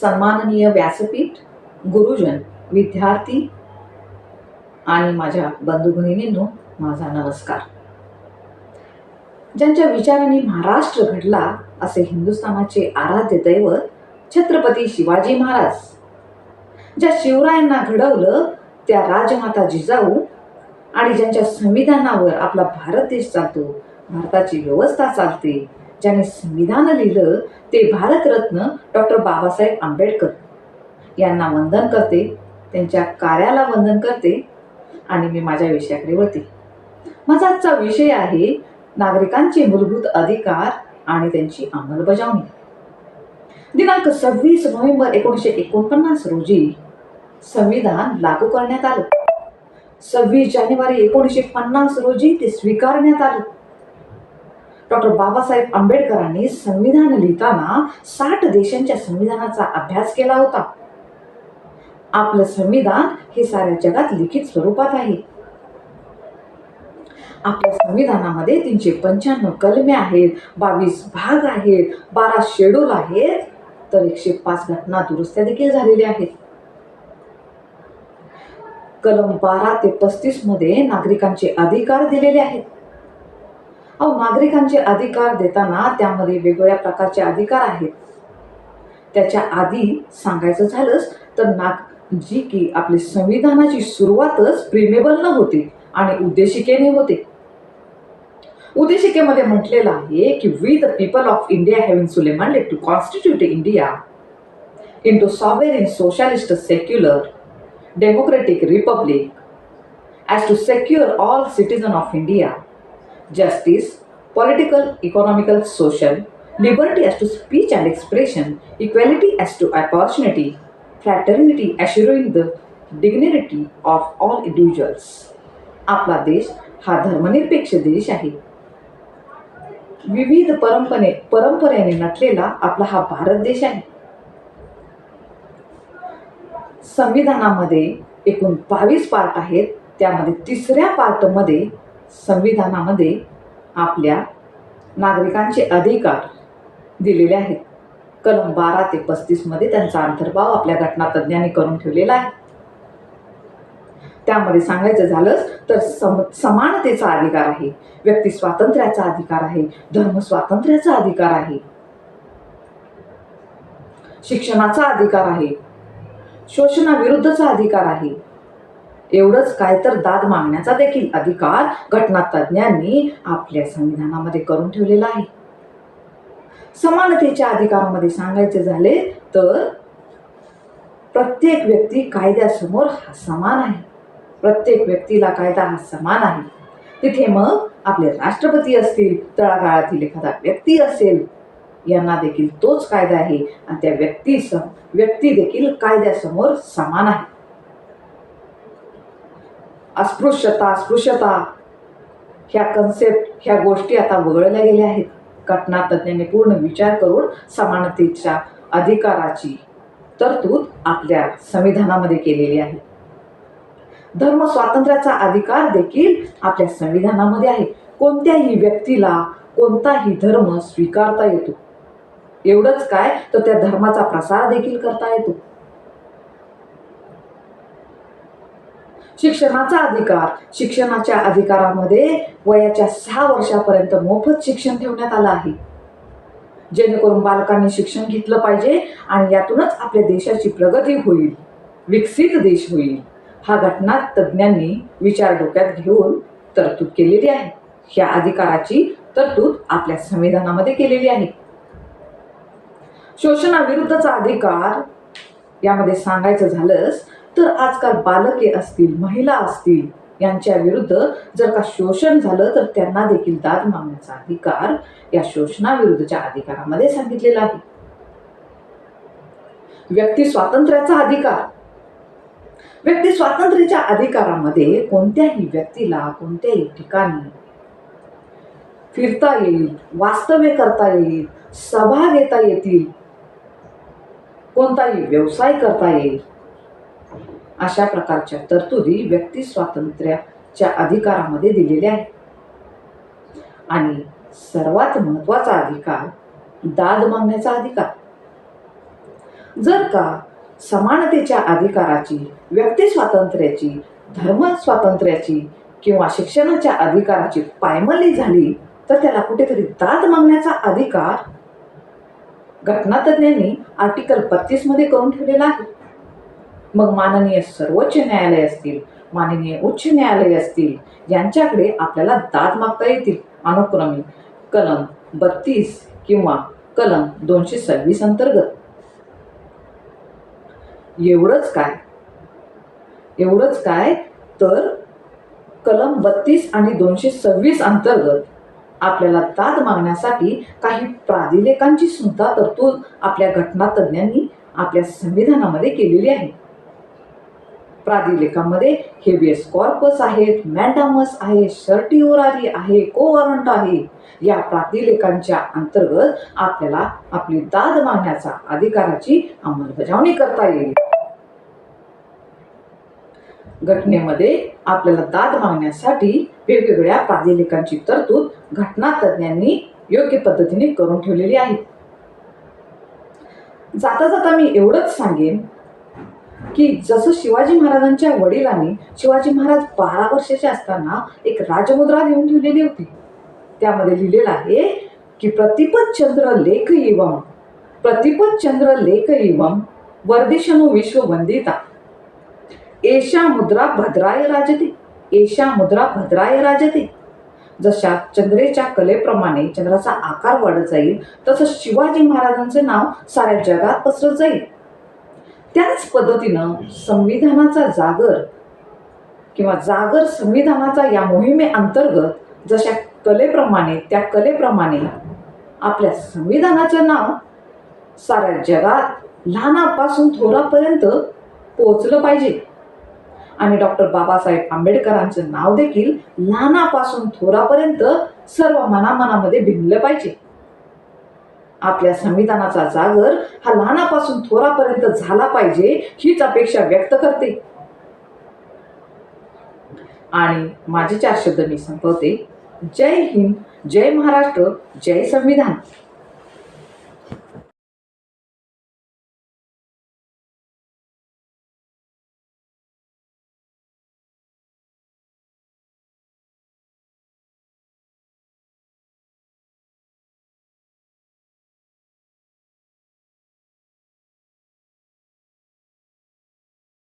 सन्माननीय व्यासपीठ गुरुजन विद्यार्थी आणि माझ्या बंधू भगिनींनो माझा नमस्कार. ज्यांच्या विचारांनी महाराष्ट्र घडला असे हिंदुस्थानाचे आराध्य दैवत छत्रपती शिवाजी महाराज. ज्या शिवरायांना घडवलं त्या राजमाता जिजाऊ आणि ज्यांच्या संविधानावर आपला भारत देश चालतो भारताची व्यवस्था चालते ज्याने संविधान लिहिलं ते भारतरत्न डॉक्टर बाबासाहेब आंबेडकर. यांना वंदन करते त्यांच्या कार्याला वंदन करते आणि मी माझ्या विषयाकडे वळते. माझा आजचा विषय आहे नागरिकांचे मूलभूत अधिकार आणि त्यांची अंमलबजावणी. दिनांक सव्वीस नोव्हेंबर एकोणीसशे एकोणपन्नास रोजी संविधान लागू करण्यात आलं. सव्वीस जानेवारी एकोणीसशे पन्नास रोजी ते स्वीकारण्यात आलं. डॉक्टर बाबासाहेब आंबेडकरांनी संविधान लिहिताना साठ देशांच्या संविधानाचा अभ्यास केला होता. आपलं संविधान हे साऱ्या जगात लिखित स्वरूपात आहे. आपल्या संविधानामध्ये तीनशे पंच्याण्णव कलमे आहेत बावीस भाग आहेत बारा शेड्यूल आहेत तर एकशे पाच घटना दुरुस्त्या देखील झालेल्या आहेत. कलम बारा ते पस्तीसमध्ये नागरिकांचे अधिकार दिलेले आहेत. अहो नागरिकांचे अधिकार देताना त्यामध्ये वेगवेगळ्या प्रकारचे अधिकार आहेत. त्याच्या आधी सांगायचं झालंच तर नाग जी की आपली संविधानाची सुरुवातच प्रिमेबलनं न आणि उद्देशिकेने होते. उद्देशिकेमध्ये म्हटलेलं आहे की we the people of India having solemnly resolved to constitute India into sovereign socialist secular democratic republic as to secure all citizen of India justice, political, economical, social, liberty as to speech and expression, equality as to opportunity, fraternity assuring the dignity of all individuals. आपला देश हा धर्मनिरपेक्ष देश आहे विविध परंपरे परंपरेने नटलेला आपला हा भारत देश आहे संविधानामध्ये एकूण बावीस पार्ट आहेत त्यामध्ये तिसऱ्या पार्टमध्ये संविधानामध्ये आपल्या नागरिकांचे अधिकार दिलेले आहेत. कलम बारा ते पस्तीसमध्ये त्यांचा अंतर्भाव आपल्या घटनातज्ञांनी करून ठेवलेला आहे. त्यामध्ये सांगायचं झालंच तर सम समानतेचा अधिकार आहे व्यक्ती स्वातंत्र्याचा अधिकार आहे धर्म स्वातंत्र्याचा अधिकार आहे. शिक्षणाचा अधिकार आहे शोषणाविरुद्धचा अधिकार आहे. एवढंच काय तर दाद मागण्याचा देखील अधिकार घटनातज्ञांनी आपल्या संविधानामध्ये करून ठेवलेला आहे. समानतेच्या अधिकारामध्ये सांगायचे झाले तर प्रत्येक व्यक्ती कायद्यासमोर हा समान आहे. प्रत्येक व्यक्तीला कायदा हा समान आहे. तिथे मग आपले राष्ट्रपती असतील तळागाळातील एखादा व्यक्ती असेल यांना देखील तोच कायदा आहे आणि त्या व्यक्तीस व्यक्ती देखील कायद्यासमोर समान आहे. अस्पृश्यता अस्पृश्यता. ह्या कन्सेप्ट ह्या गोष्टी आता वगळल्या गेल्या आहेत. घटनातज्ञांनी पूर्ण विचार करून समानतेच्या अधिकाराची तरतूद आपल्या संविधानामध्ये केलेली आहे. धर्म स्वातंत्र्याचा अधिकार देखील आपल्या संविधानामध्ये आहे. कोणत्याही व्यक्तीला कोणताही धर्म स्वीकारता येतो. एवढंच काय तर त्या धर्माचा प्रसार देखील करता येतो. शिक्षणाचा अधिकार. शिक्षणाच्या अधिकारामध्ये वयाच्या सहा वर्षापर्यंत मोफत शिक्षण ठेवण्यात आलं आहे. जेणेकरून बालकांनी शिक्षण घेतलं पाहिजे आणि यातूनच आपल्या देशाची प्रगती होईल. विकसित देश होईल. हा घटना तज्ज्ञांनी विचार डोक्यात घेऊन तरतूद केलेली आहे. ह्या अधिकाराची तरतूद आपल्या संविधानामध्ये केलेली आहे. शोषणाविरुद्धचा अधिकार यामध्ये सांगायचं झालंच तर आजकाल बालके असतील महिला असतील यांच्या विरुद्ध जर का शोषण झालं तर त्यांना देखील दाद मागण्याचा अधिकार या शोषणाविरुद्धच्या अधिकारामध्ये सांगितलेला आहे. व्यक्ती स्वातंत्र्याचा अधिकार. व्यक्ती स्वातंत्र्याच्या अधिकारामध्ये कोणत्याही व्यक्तीला कोणत्याही ठिकाणी फिरता येईल वास्तव्य करता येईल सभा घेता येतील कोणताही व्यवसाय करता येईल अशा प्रकारच्या तरतुदी व्यक्ती स्वातंत्र्याच्या अधिकारामध्ये दिलेल्या आहेत. आणि सर्वात महत्त्वाचा अधिकार दाद मागण्याचा अधिकार. जर का समानतेच्या अधिकाराची व्यक्ती स्वातंत्र्याची धर्म स्वातंत्र्याची किंवा शिक्षणाच्या अधिकाराची पायमल्ली झाली तर त्याला कुठेतरी दाद मागण्याचा अधिकार घटनातज्ञांनी आर्टिकल बत्तीसमध्ये करून ठेवलेला आहे. मग माननीय सर्वोच्च न्यायालय असतील माननीय उच्च न्यायालय असतील यांच्याकडे आपल्याला दाद मागता येतील. अनुक्रमे कलम बत्तीस किंवा कलम दोनशे सव्वीस अंतर्गत. एवढंच काय? एवढंच काय? तर कलम बत्तीस आणि दोनशे सव्वीस अंतर्गत आपल्याला दाद मागण्यासाठी काही प्राधिलेखांची सुद्धा तरतूद आपल्या घटनातज्ञांनी आपल्या संविधानामध्ये केलेली आहे. प्राधिलेखामध्ये हेबियस कॉर्पस आहेत मॅन्डामस आहे शर्टिओरारी आहे कोवारंट आहे. या प्राधिलेखांच्या अंतर्गत आपल्याला आपली दाद मागण्याचा अधिकाराची अंमलबजावणी करता येईल. घटनेमध्ये आपल्याला दाद मागण्यासाठी वेगवेगळ्या प्राधिलेखांची तरतूद घटनातज्ञांनी योग्य पद्धतीने करून ठेवलेली आहे. जाता जाता मी एवढंच सांगेन की जसं शिवाजी महाराजांच्या वडिलांनी शिवाजी महाराज बारा वर्षाचे असताना एक राजमुद्रा लिहून ठेवलेली होती. त्यामध्ये लिहिलेलं आहे की प्रतिपद चंद्र लेख इवम प्रतिपद चंद्र लेख इवम वर्दिशनु विश्व वंदिता एषा मुद्रा भद्राय राजते एषा मुद्रा भद्राय राजते। जशा चंद्रेच्या कलेप्रमाणे चंद्राचा आकार वाढत जाईल तसं शिवाजी महाराजांचं नाव साऱ्या जगात पसरत जाईल. त्याच पद्धतीनं संविधानाचा जागर किंवा जागर संविधानाचा या मोहिमेअंतर्गत जशा कलेप्रमाणे त्या कलेप्रमाणे आपल्या संविधानाचं नाव साऱ्या जगात लहानापासून थोरापर्यंत पोचलं पाहिजे. आणि डॉक्टर बाबासाहेब आंबेडकरांचं नाव देखील लहानापासून थोरापर्यंत सर्व मनामनामध्ये भिनलं पाहिजे. आपल्या संविधानाचा जागर हा लहानापासून थोरापर्यंत झाला पाहिजे हीच अपेक्षा व्यक्त करते. आणि माझे चार शब्द मी संपवते. जय हिंद जय महाराष्ट्र जय संविधान.